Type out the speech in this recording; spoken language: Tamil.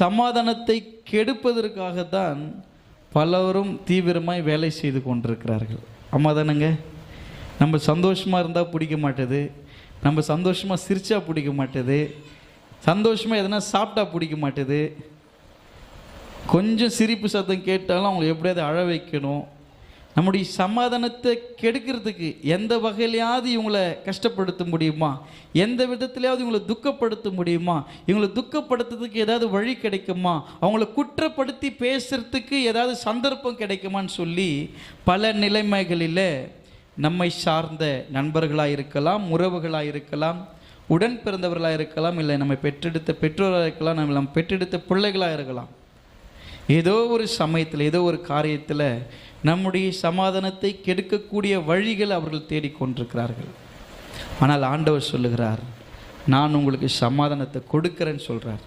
சமாதானத்தை கெடுப்பதற்காகத்தான் பலரும் தீவிரமாய் வேலை செய்து கொண்டிருக்கிறார்கள். ஆமாம் தானேங்க? நம்ம சந்தோஷமாக இருந்தால் பிடிக்க மாட்டேது. நம்ம சந்தோஷமாக சிரித்தா பிடிக்க மாட்டேது. சந்தோஷமாக எதனா சாப்பிட்டா பிடிக்க மாட்டேது. கொஞ்சம் சிரிப்பு சத்தம் கேட்டாலும் அவங்களை எப்படியாவது அழ வைக்கணும். நம்முடைய சமாதானத்தை கெடுக்கிறதுக்கு எந்த வகையிலையாவது இவங்களை கஷ்டப்படுத்த முடியுமா? எந்த விதத்திலையாவது இவங்களை துக்கப்படுத்த முடியுமா? இவங்களை துக்கப்படுத்துறதுக்கு ஏதாவது வழி கிடைக்குமா? அவங்கள குற்றப்படுத்தி பேசுறதுக்கு ஏதாவது சந்தர்ப்பம் கிடைக்குமான்னு சொல்லி பல நிலைமைகளில் நம்மை சார்ந்த நண்பர்களாக இருக்கலாம் உறவுகளாக இருக்கலாம் உடன் பிறந்தவர்களாக இருக்கலாம் இல்லை நம்ம பெற்றெடுத்த பெற்றோராக இருக்கலாம் நம்ம நம்ம பெற்றெடுத்த பிள்ளைகளாக இருக்கலாம். ஏதோ ஒரு சமயத்தில் ஏதோ ஒரு காரியத்தில் நம்முடைய சமாதானத்தை கெடுக்கக்கூடிய வழிகள் அவர்கள் தேடிக்கொண்டிருக்கிறார்கள். ஆனால் ஆண்டவர் சொல்லுகிறார் நான் உங்களுக்கு சமாதானத்தை கொடுக்கிறேன்னு சொல்கிறார்